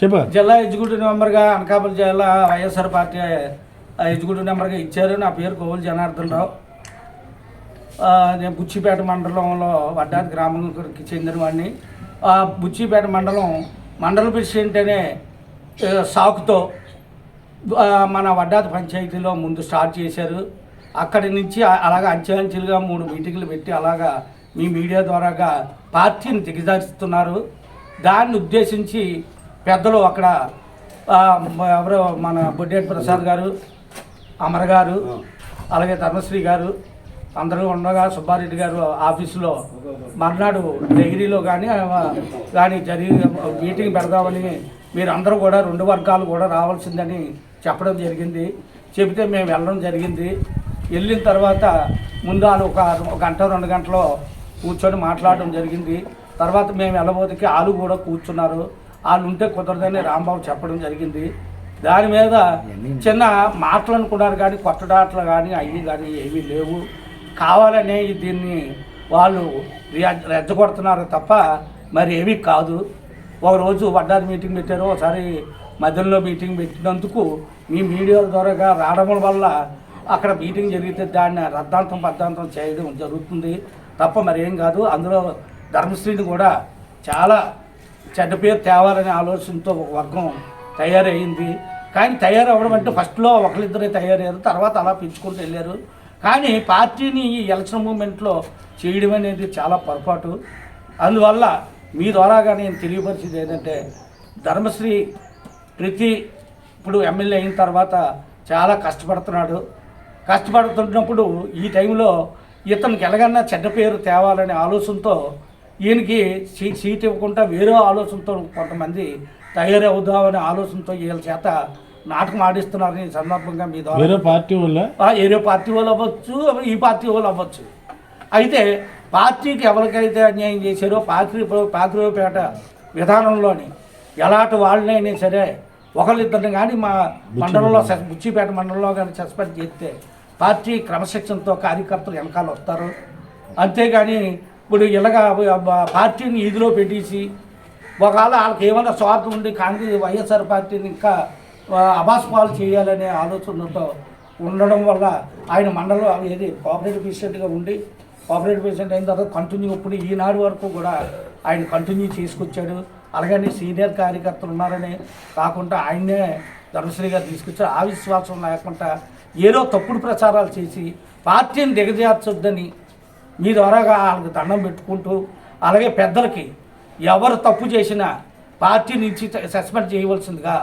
చెప్పారు జిల్లా ఎగ్జిక్యూటివ్ మెంబర్గా అనకాపల్లి జిల్లా వైఎస్ఆర్ పార్టీ ఆ, ఎగ్జిక్యూటివ్ మెంబర్గా ఇచ్చారు. నా పేరు కోవులు జనార్దన్ రావు నేను బుచ్చిపేట మండలంలో వడ్డాది గ్రామానికి చెందినవాడిని ఆ బుచ్చిపేట మండలం మండల ప్రెసిడెంట్ అనే సాకుతో మన వడ్డాది పంచాయతీలో ముందు స్టార్ట్ చేశారు. అక్కడి నుంచి అలాగ అలాగా అంచెలంచెలుగా మూడు మీటింగ్లు పెట్టి అలాగా మీ మీడియా ద్వారాగా పార్టీని దిగజారుస్తున్నారు దాన్ని ఉద్దేశించి పెద్దలు అక్కడ ఎవరో మన బొడ్డేటి ప్రసాద్ గారు అమర్ గారు అలాగే ధర్మశ్రీ గారు అందరూ ఉండగా సుబ్బారెడ్డి గారు ఆఫీసులో మర్నాడు డైరీలో కానీ కానీ జరిగి మీటింగ్ పెడదామని మీరు అందరూ కూడా రెండు వర్గాలు కూడా రావాల్సిందని చెప్పడం జరిగింది. చెబితే మేము వెళ్ళడం జరిగింది. వెళ్ళిన తర్వాత ముందు వాళ్ళు ఒక ఒక గంట రెండు గంటలో కూర్చొని మాట్లాడడం జరిగింది. తర్వాత మేము వెళ్ళబోతుకి వాళ్ళు కూడా కూర్చున్నారు. వాళ్ళు ఉంటే కుదరదని రాంబాబు చెప్పడం జరిగింది. దాని మీద చిన్న మాటలు అనుకున్నారు కానీ కొట్టడాట్లు కానీ అవి కానీ ఏమీ లేవు. కావాలనే దీన్ని వాళ్ళు రెచ్చగొడుతున్నారు తప్ప మరి ఏమీ కాదు. ఒక రోజు వడ్డాది మీటింగ్ పెట్టారు. ఒకసారి మధ్యలో మీటింగ్ పెట్టినందుకు మీ మీడియా ద్వారాగా రావడం వల్ల అక్కడ మీటింగ్ జరిగితే దాన్ని రద్దాంతం పద్దాంతం చేయడం జరుగుతుంది. తప్ప మరేం కాదు. అందులో ధర్మశ్రీని కూడా చాలా చెడ్డ పేరు తేవాలనే ఆలోచనతో ఒక వర్గం తయారయ్యింది కానీ తయారవ్వడం అంటే ఫస్ట్లో ఒకరిద్దరే తయారయ్యారు తర్వాత అలా పెంచుకుంటూ వెళ్ళారు. కానీ పార్టీని ఈ ఎలక్షన్ మూమెంట్లో చేయడం అనేది చాలా పొరపాటు. అందువల్ల మీ ద్వారాగా నేను తెలియపరిచేది ఏంటంటే ధర్మశ్రీ ప్రతి ఇప్పుడు ఎమ్మెల్యే అయిన తర్వాత చాలా కష్టపడుతున్నాడు. కష్టపడుతున్నప్పుడు ఈ టైంలో ఇతనికి ఎలాగన్నా చెడ్డ పేరు తేవాలనే ఆలోచనతో ఈయనకి సీట్ ఇవ్వకుండా వేరే ఆలోచనతో కొంతమంది తయారవుదామనే ఆలోచనతో వీళ్ళ చేత నాటకం ఆడిస్తున్నారని ఈ సందర్భంగా మీ ద్వారా వేరే పార్టీ వల్ల ఆ ఏరే పార్టీ వాళ్ళు అవ్వచ్చు ఈ పార్టీ వాళ్ళు అవ్వచ్చు. అయితే పార్టీకి ఎవరికైతే అన్యాయం చేశారో పాత్రి పాత్రిపేట విధానంలోని ఎలాంటి వాళ్ళనైనా సరే ఒకళ్ళిద్దరిని కానీ మా మండలంలో బుచ్చిపేట మండలంలో కానీ సస్పెండ్ చేస్తే పార్టీ క్రమశిక్షణతో కార్యకర్తలు వెనకాల వస్తారు. అంతేగాని ఇప్పుడు ఇలాగ పార్టీని ఈదిలో పెట్టేసి ఒకవేళ వాళ్ళకి ఏమైనా స్వార్థం ఉండి కాంగ్రెస్ వైఎస్ఆర్ పార్టీని ఇంకా ఆ, అబాస్పాలు చేయాలనే ఆలోచనతో ఉండడం వల్ల ఆయన మండలం ఏది కోఆపరేటివ్ ప్రెసిడెంట్గా ఉండి కోఆపరేటివ్ ప్రెసిడెంట్ అయిన తర్వాత కంటిన్యూ ఇప్పుడు ఈనాడు వరకు కూడా ఆయన కంటిన్యూ చేసుకొచ్చాడు. అలాగని సీనియర్ కార్యకర్తలు ఉన్నారని కాకుండా ఆయన్నే ధర్మశ్రీ గారు తీసుకొచ్చారు. ఆ విశ్వాసం లేకుండా ఏదో తప్పుడు ప్రచారాలు చేసి పార్టీని దిగజార్చొద్దని మీ ద్వారాగా వాళ్ళకి దండం పెట్టుకుంటూ అలాగే పెద్దలకి ఎవరు తప్పు చేసినా పార్టీ నుంచి సస్పెండ్ చేయవలసిందిగా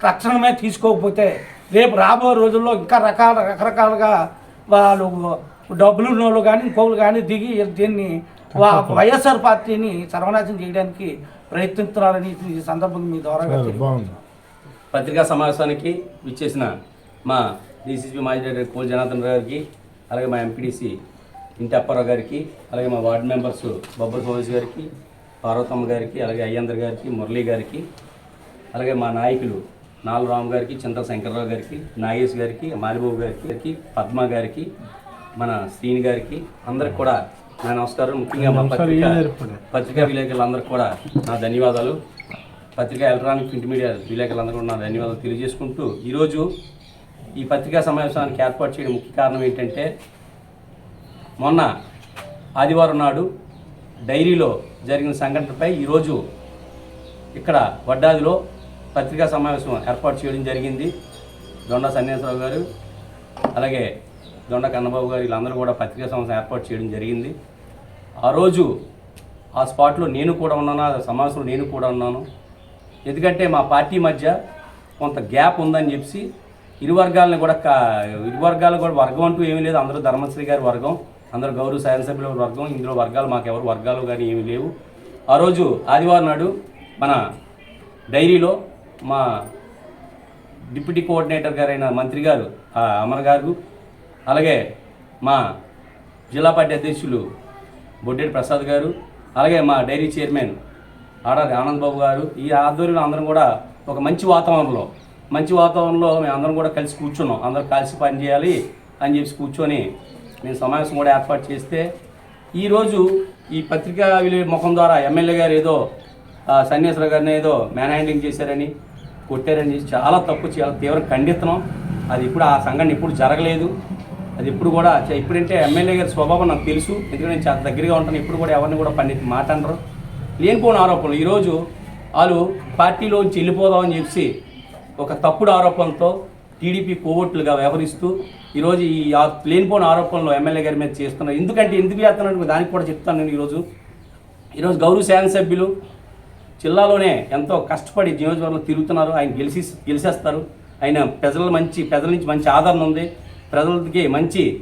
తక్షణమే తీసుకోకపోతే రేపు రాబో రోజుల్లో ఇంకా రకాల రకరకాలుగా వాళ్ళు డబ్బులు ఉన్నోళ్ళు కానీ ఇంకోళ్ళు కానీ దిగి దీన్ని వా- వైఎస్ఆర్ పార్టీని సర్వనాశనం చేయడానికి ప్రయత్నిస్తున్నారని ఈ సందర్భంగా మీ ద్వారా పత్రికా సమావేశానికి విచ్చేసిన మా డీసీపీ మాజీ డైరెక్టర్ కోల్ జనార్దన్ రావు గారికి అలాగే మా ఎంపీడీసీ ఇంటి అప్పారావు గారికి అలాగే మా వార్డు మెంబర్స్ బొబ్బర్ సోమేష్ గారికి పార్వతమ్మ గారికి అలాగే అయ్యందర్ గారికి మురళీ గారికి అలాగే మా నాయకులు నాలు రామ్ గారికి చింత శంకర్రావు గారికి నాగేష్ గారికి మాలిబాబు గారికి గారికి పద్మ గారికి మన శ్రీని గారికి అందరికి కూడా నా నమస్కారం ముఖ్యంగా మా పత్రికా? పత్రికా విలేకరులందరికీ కూడా నా ధన్యవాదాలు పత్రికా ఎలక్ట్రానిక్ ప్రింట్ మీడియా విలేకరులందరూ కూడా నా ధన్యవాదాలు తెలియజేసుకుంటూ ఈరోజు ఈ పత్రికా సమావేశానికి ఏర్పాటు చేయడం ముఖ్య కారణం ఏంటంటే మొన్న ఆదివారం నాడు డైరీలో జరిగిన సంఘటనపై ఈరోజు ఇక్కడ వడ్డాదిలో పత్రికా సమావేశం ఏర్పాటు చేయడం జరిగింది. దొండ సన్యాసరావు గారు అలాగే దొండ కన్నబాబు గారు వీళ్ళందరూ కూడా పత్రికా సమావేశం ఏర్పాటు చేయడం జరిగింది. ఆ రోజు ఆ స్పాట్లో నేను కూడా ఉన్నాను ఆ సమావేశంలో నేను కూడా ఉన్నాను. ఎందుకంటే మా పార్టీ మధ్య కొంత గ్యాప్ ఉందని చెప్పి ఇరు వర్గాలను కూడా కా ఇరు వర్గాలు కూడా వర్గం అంటూ ఏమీ లేదు అందరూ ధర్మశ్రీ గారి వర్గం. అందరూ గౌరవ శాసనసభ్యుల వర్గం ఇందులో వర్గాలు మాకు ఎవరు వర్గాలు కానీ ఏమీ లేవు. ఆ రోజు ఆదివారం నాడు మన డైరీలో మా డిప్యూటీ కోఆర్డినేటర్ గారైన మంత్రి గారు ఆ, అమర్ గారు అలాగే మా జిల్లా పార్టీ అధ్యక్షులు బొడ్డేటి ప్రసాద్ గారు అలాగే మా డైరీ చైర్మన్ ఆడారి ఆనంద్ బాబు గారు ఈ ఆధ్వర్యంలో అందరం కూడా ఒక మంచి వాతావరణంలో మంచి వాతావరణంలో మేము అందరం కూడా కలిసి కూర్చున్నాం. అందరం కలిసి పని చేయాలి అని చెప్పి కూర్చొని మేము సమావేశం కూడా ఏర్పాటు చేస్తే ఈరోజు ఈ పత్రికా విలే ముఖం ద్వారా ఎమ్మెల్యే గారు ఏదో ఆ, గారిని ఏదో మ్యాన్ హ్యాండింగ్ చేశారని కొట్టారని చేసి చాలా తప్పు చాలా తీవ్రం ఖండిస్తున్నాం. అది ఇప్పుడు ఆ సంఘటన ఇప్పుడు జరగలేదు. అది ఇప్పుడు కూడా ఇప్పుడంటే ఎమ్మెల్యే గారి స్వభావం నాకు తెలుసు. ఎందుకంటే నేను చాలా దగ్గరగా ఉంటాను. ఇప్పుడు కూడా ఎవరిని కూడా పండిత్ మాట అనరు లేనిపోని ఆరోపణలు. ఈరోజు వాళ్ళు పార్టీలోంచి వెళ్ళిపోదామని చెప్పి ఒక తప్పుడు ఆరోపణతో టీడీపీ కోవట్లుగా వ్యవహరిస్తూ ఈరోజు ఈ ఆ- లేనిపోయిన ఆరోపణలు ఎమ్మెల్యే గారి మీద చేస్తున్నారు. ఎందుకంటే ఎందుకు చేస్తున్నారు దానికి కూడా చెప్తాను నేను ఈరోజు. ఈరోజు గౌరవ శాసనసభ్యులు జిల్లాలోనే ఎంతో కష్టపడి నియోజకవర్గంలో తిరుగుతున్నారు. ఆయన గెలిచి గెలిచేస్తారు. ఆయన ప్రజల మంచి ప్రజల నుంచి మంచి ఆదరణ ఉంది. ప్రజలకి మంచి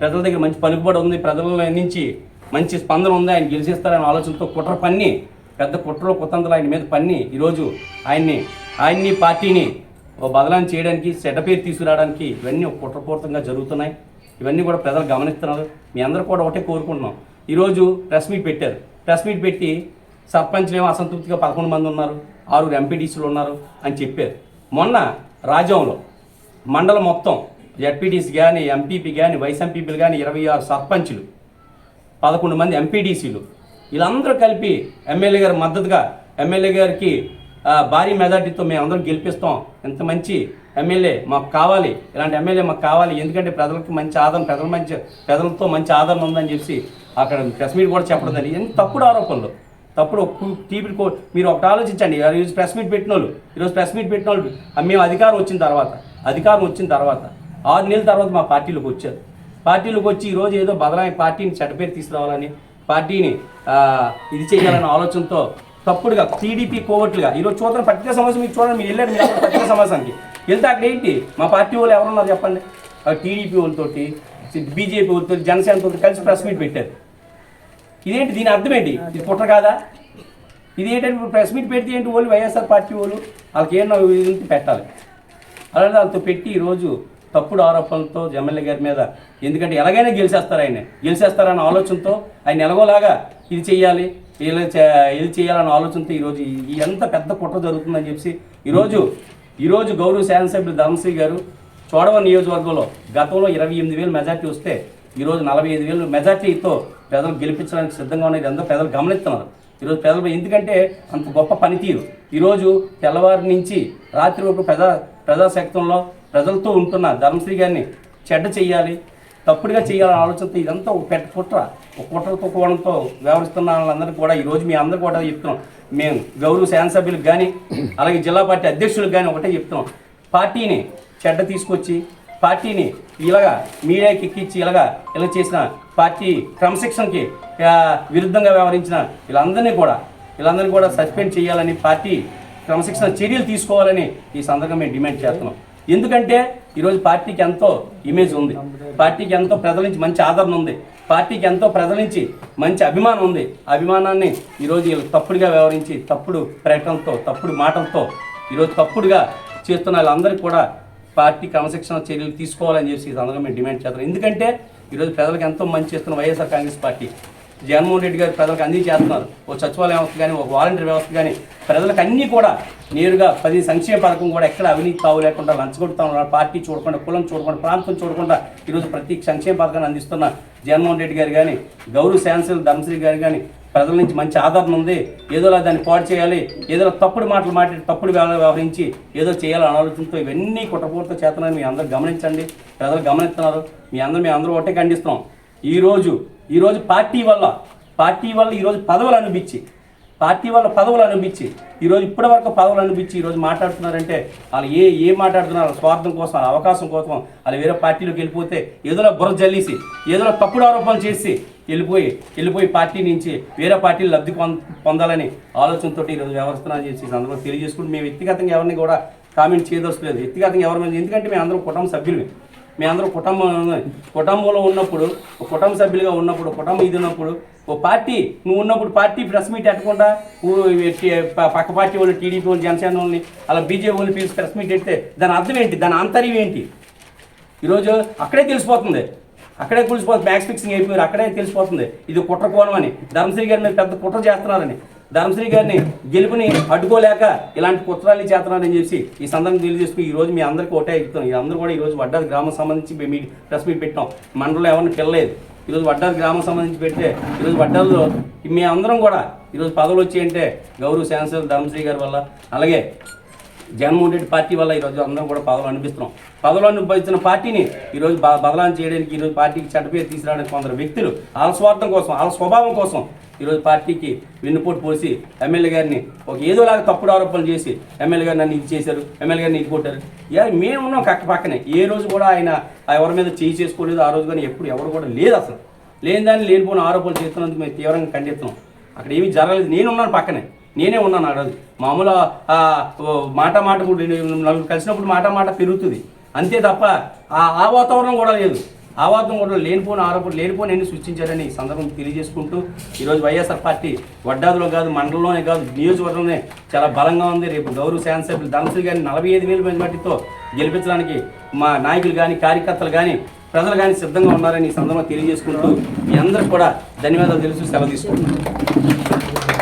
ప్రజల దగ్గర మంచి పలుకుబడి ఉంది. ప్రజల నుంచి మంచి స్పందన ఉంది. ఆయన గెలిచేస్తారనే ఆలోచనతో కుట్ర పన్ని పెద్ద కుట్రలో కుతంత్రలు ఆయన మీద పన్ని ఈరోజు ఆయన్ని ఆయన్ని పార్టీని బదలాన్ని చేయడానికి చెడ్డ పేరు తీసుకురావడానికి ఇవన్నీ కుట్రపూర్తంగా జరుగుతున్నాయి. ఇవన్నీ కూడా ప్రజలు గమనిస్తున్నారు. మీ అందరూ కూడా ఒకటే కోరుకుంటున్నాం. ఈరోజు ప్రెస్ మీట్ పెట్టారు. ప్రెస్ మీట్ పెట్టి సర్పంచ్లేమో అసంతృప్తిగా పదకొండు మంది ఉన్నారు ఆరుగురు ఎంపీటీసీలు ఉన్నారు అని చెప్పారు. మొన్న రాజ్యంలో మండలం మొత్తం జడ్పీటీసీ కానీ ఎంపీపీ కానీ వైస్ ఎంపీపీలు కానీ ఇరవై ఆరు సర్పంచులు పదకొండు మంది ఎంపీడీసీలు వీళ్ళందరూ కలిపి ఎమ్మెల్యే గారి మద్దతుగా ఎమ్మెల్యే గారికి భారీ మెజార్టీతో మేము అందరం గెలిపిస్తాం. ఇంత మంచి ఎమ్మెల్యే మాకు కావాలి. ఇలాంటి ఎమ్మెల్యే మాకు కావాలి. ఎందుకంటే ప్రజలకు మంచి ఆదరణ ప్రజల మంచి ప్రజలతో మంచి ఆదరణ ఉందని చెప్పి అక్కడ ప్రెస్ మీట్ కూడా చెప్పడం జరిగింది. ఇవన్నీ తప్పుడు ఆరోపణలు. తప్పుడు టీవీ కో మీరు ఒకటి ఆలోచించండి. ఈరోజు ప్రెస్ మీట్ పెట్టిన వాళ్ళు ఈరోజు ప్రెస్ మీట్ పెట్టిన వాళ్ళు మేము అధికారం వచ్చిన తర్వాత అధికారం వచ్చిన తర్వాత ఆరు నెలల తర్వాత మా పార్టీలోకి వచ్చారు. పార్టీలోకి వచ్చి ఈరోజు ఏదో బదలాయి పార్టీని చెడ్డపేరు తీసుకురావాలని పార్టీని ఇది చేయాలనే ఆలోచనతో తప్పుడుగా టీడీపీ కోవట్లుగా. ఈరోజు చూద్దాం పత్రికా సమావేశం మీరు చూడండి మీరు వెళ్ళారు మీరు పత్రికా సమావేశానికి. వెళ్తే అక్కడ ఏంటి? మా పార్టీ వాళ్ళు ఎవరున్నారు చెప్పండి? టీడీపీ వాళ్ళతోటి బీజేపీ వాళ్ళతో జనసేనతో కలిసి ప్రెస్ మీట్ పెట్టారు. ఇదేంటి? దీని అర్థం ఏంటి? ఇది కుట్ర కాదా? ఇది ఏంటంటే ఇప్పుడు ప్రెస్ మీట్ పెడితే ఏంటి వాళ్ళు వైఎస్ఆర్ పార్టీ వాళ్ళు? వాళ్ళకి ఏమన్నా పెట్టాలి? అలాగే వాళ్ళతో పెట్టి ఈరోజు తప్పుడు ఆరోపణలతో ఎమ్మెల్యే గారి మీద ఎందుకంటే ఎలాగైనా గెలిచేస్తారు ఆయన గెలిచేస్తారన్న ఆలోచనతో ఆయన ఎలాగోలాగా ఇది చేయాలి. వీళ్ళు చే- ఇది చేయాలన్న ఆలోచనతో ఈరోజు ఎంత పెద్ద కుట్ర జరుగుతుందని చెప్పి ఈరోజు ఈరోజు గౌరవ శాసనసభ్యులు ధర్మశ్రీ గారు చోడవ నియోజకవర్గంలో గతంలో ఇరవై ఎనిమిది వేలు మెజార్టీ వస్తే ఈరోజు నలభై ఐదు వేలు మెజార్టీతో ప్రజలు గెలిపించడానికి సిద్ధంగా ఉన్నది అందరూ ప్రజలు గమనిస్తున్నారు. ఈరోజు ప్రజలు ఎందుకంటే అంత గొప్ప పనితీరు. ఈరోజు తెల్లవారి నుంచి రాత్రి వరకు ప్రజా ప్రజాశక్తంలో ప్రజలతో ఉంటున్న ధర్మశ్రీ గారిని చెడ్డ చేయాలి తప్పుడుగా చేయాలనే ఆలోచనతో ఇదంతా ఒక పెద్ద కుట్ర. ఒక కుట్రతో కోణంతో వ్యవహరిస్తున్న వాళ్ళందరికీ కూడా ఈరోజు మీ అందరూ కూడా చెప్తున్నాం. మేము గౌరవ శాసనసభ్యులకు కానీ అలాగే జిల్లా పార్టీ అధ్యక్షులకు కానీ ఒకటే చెప్తున్నాం. పార్టీని చెడ్డ తీసుకొచ్చి పార్టీని ఇలాగా మీడియాకి ఎక్కించి ఇలాగా ఇలా చేసిన పార్టీ క్రమశిక్షణకి విరుద్ధంగా వ్యవహరించిన వీళ్ళందరినీ కూడా వీళ్ళందరినీ కూడా సస్పెండ్ చేయాలని పార్టీ క్రమశిక్షణ చర్యలు తీసుకోవాలని ఈ సందర్భంగా మేము డిమాండ్ చేస్తున్నాం. ఎందుకంటే ఈరోజు పార్టీకి ఎంతో ఇమేజ్ ఉంది. పార్టీకి ఎంతో ప్రజల నుంచి మంచి ఆదరణ ఉంది. పార్టీకి ఎంతో ప్రజల నుంచి మంచి అభిమానం ఉంది. అభిమానాన్ని ఈరోజు వీళ్ళు తప్పుడుగా వ్యవహరించి తప్పుడు ప్రకటనతో తప్పుడు మాటలతో ఈరోజు తప్పుడుగా చేస్తున్న వాళ్ళందరికీ కూడా పార్టీ క్రమశిక్షణ చర్యలు తీసుకోవాలని చెప్పి ఈ సందర్భంగా మేము డిమాండ్ చేస్తున్నాం. ఎందుకంటే ఈరోజు ప్రజలకు ఎంతో మంచి చేస్తున్న వైఎస్ఆర్ కాంగ్రెస్ పార్టీ. జగన్మోహన్ రెడ్డి గారు ప్రజలకు అన్నీ చేస్తున్నారు ఒక సచివాలయ వ్యవస్థ కానీ ఒక వాలంటీర్ వ్యవస్థ కానీ ప్రజలకు అన్నీ కూడా నేరుగా పది సంక్షేమ పథకం కూడా ఎక్కడ అవినీతి తావు లేకుండా లంచగొడుతా ఉన్నారు. పార్టీ చూడకుండా కులం చూడకుండా ప్రాంతం చూడకుండా ఈరోజు ప్రతి సంక్షేమ పథకాన్ని అందిస్తున్న జగన్మోహన్ రెడ్డి గారు కానీ గౌరవ శాన్సల్ ధర్మశ్రీ గారు కానీ ప్రజల నుంచి మంచి ఆదరణ ఉంది. ఏదోలా దాన్ని పాడు చేయాలి ఏదో తప్పుడు మాటలు మాట్లాడి తప్పుడు వ్యవహరించి ఏదో చేయాలని ఆలోచనతో ఇవన్నీ కుట్రపూర్త చేతనని మీ అందరూ గమనించండి. ప్రజలు గమనిస్తున్నారు. మీ అందరూ మీ అందరూ ఒకటే ఖండిస్తున్నాం. ఈరోజు ఈరోజు పార్టీ వల్ల పార్టీ వల్ల ఈరోజు పదవులు అనిపించి పార్టీ వల్ల పదవులు అనిపించి ఈరోజు ఇప్పటి వరకు పదవులు అనిపించి ఈరోజు మాట్లాడుతున్నారంటే వాళ్ళు ఏ ఏ మాట్లాడుతున్నారు? వాళ్ళ స్వార్థం కోసం అవకాశం కోసం వాళ్ళు వేరే పార్టీలోకి వెళ్ళిపోతే ఏదో బుర్ర జల్లేసి ఏదో తప్పుడు ఆరోపణలు చేసి వెళ్ళిపోయి వెళ్ళిపోయి పార్టీ నుంచి వేరే పార్టీలు లబ్ధి పొందాలని ఆలోచనతో ఈరోజు వ్యవస్థన చేసి అందరూ సందర్భంగా తెలియజేసుకుంటూ మేము వ్యక్తిగతంగా ఎవరిని కూడా కామెంట్ చేయదోసలేదు వ్యక్తిగతంగా ఎవరి ఎందుకంటే మేము అందరం కుటుంబ సభ్యులమే. మీ అందరూ కుటుంబం కుటుంబంలో ఉన్నప్పుడు కుటుంబ సభ్యులుగా ఉన్నప్పుడు కుటుంబం ఇది ఉన్నప్పుడు ఓ పార్టీ నువ్వు ఉన్నప్పుడు పార్టీ ప్రెస్ మీట్ ఎట్టకుండా పక్క పార్టీ వాళ్ళు టీడీపీ వాళ్ళు జనసేన వాళ్ళని అలా బీజేపీ వాళ్ళు పిలిచి ప్రెస్ మీట్ ఎడితే దాని అర్థం ఏంటి? దాని ఆంతర్యం ఏంటి? ఈరోజు అక్కడే తెలిసిపోతుంది. అక్కడే తెలిసిపోతుంది. మ్యాక్స్ ఫిక్సింగ్ అయిపోయారు. అక్కడే తెలిసిపోతుంది. ఇది కుట్ర కోణం అని. ధర్మశ్రీ గారు మీరు పెద్ద కుట్ర చేస్తున్నారని. ధర్మశ్రీ గారిని గెలుపుని అడ్డుకోలేక ఇలాంటి కుట్రాలు చేస్తున్నారని చెప్పి ఈ సందర్భం తెలియజేసుకుని ఈ రోజు మీ అందరికీ ఒకటే ఎక్కుతాం ఈ అందరూ కూడా ఈరోజు వడ్డాది గ్రామం సంబంధించి మీ ప్రెస్ మీట్ పెట్టాం మండలంలో ఎవరిని పిల్లలేదు ఈరోజు వడ్డాది గ్రామం సంబంధించి పెడితే ఈరోజు వడ్డాల్లో మీ అందరం కూడా ఈరోజు పదవులు వచ్చాయంటే గౌరవ శాసనసభ్యులు ధర్మశ్రీ గారి వల్ల. అలాగే జగన్మోహన్ రెడ్డి పార్టీ వల్ల ఈరోజు అందరం కూడా పదవులు అనిపిస్తున్నాం. పదవులు అనుభవిస్తున్న పార్టీని ఈరోజు బదలాన్ని చేయడానికి ఈరోజు పార్టీకి చెడ్డ తీసుకురావడానికి కొందరు వ్యక్తులు వాళ్ళ స్వార్థం కోసం వాళ్ళ స్వభావం కోసం ఈరోజు పార్టీకి వెన్నుపోటు పోసి ఎమ్మెల్యే గారిని ఒక ఏదోలాగా తప్పుడు ఆరోపణలు చేసి ఎమ్మెల్యే గారు నన్ను ఇది చేశారు ఎమ్మెల్యే గారిని ఇది కొట్టారు. ఇక మేము ఉన్నాం కక్క పక్కనే. ఏ రోజు కూడా ఆయన ఎవరి మీద చేయి చేసుకోలేదు ఆ రోజు కానీ ఎప్పుడు ఎవరు కూడా లేదు అసలు. లేని దాన్ని లేనిపోయిన ఆరోపణలు చేస్తున్నందుకు మేము తీవ్రంగా ఖండిస్తున్నాం. అక్కడ ఏమీ జరగలేదు. నేను ఉన్నాను పక్కనే. నేనే ఉన్నాను ఆ మామూలు మాట మాట కూడా నలుగురు కలిసినప్పుడు మాట మాట పెరుగుతుంది. అంతే తప్ప ఆ ఆ వాతావరణం కూడా లేదు. ఆ వాతావరణం కూడా లేనిపోని ఆరోపణలు లేనిపోని నేను సృష్టించారని ఈ సందర్భం తెలియజేసుకుంటూ ఈరోజు వైఎస్ఆర్ పార్టీ వడ్డాదులో కాదు మండలంలోనే కాదు నియోజకవర్గంలోనే చాలా బలంగా ఉంది. రేపు గౌరవ శాసనసభ్యులు ధనశ్రీ గారిని నలభై ఐదు వేల మెజార్టీతో గెలిపించడానికి మా నాయకులు కానీ కార్యకర్తలు కానీ ప్రజలు కానీ సిద్ధంగా ఉన్నారని ఈ సందర్భంగా తెలియజేసుకుంటూ మీ అందరికి కూడా ధన్యవాదాలు తెలుసు సెలవు తీసుకుంటున్నాను.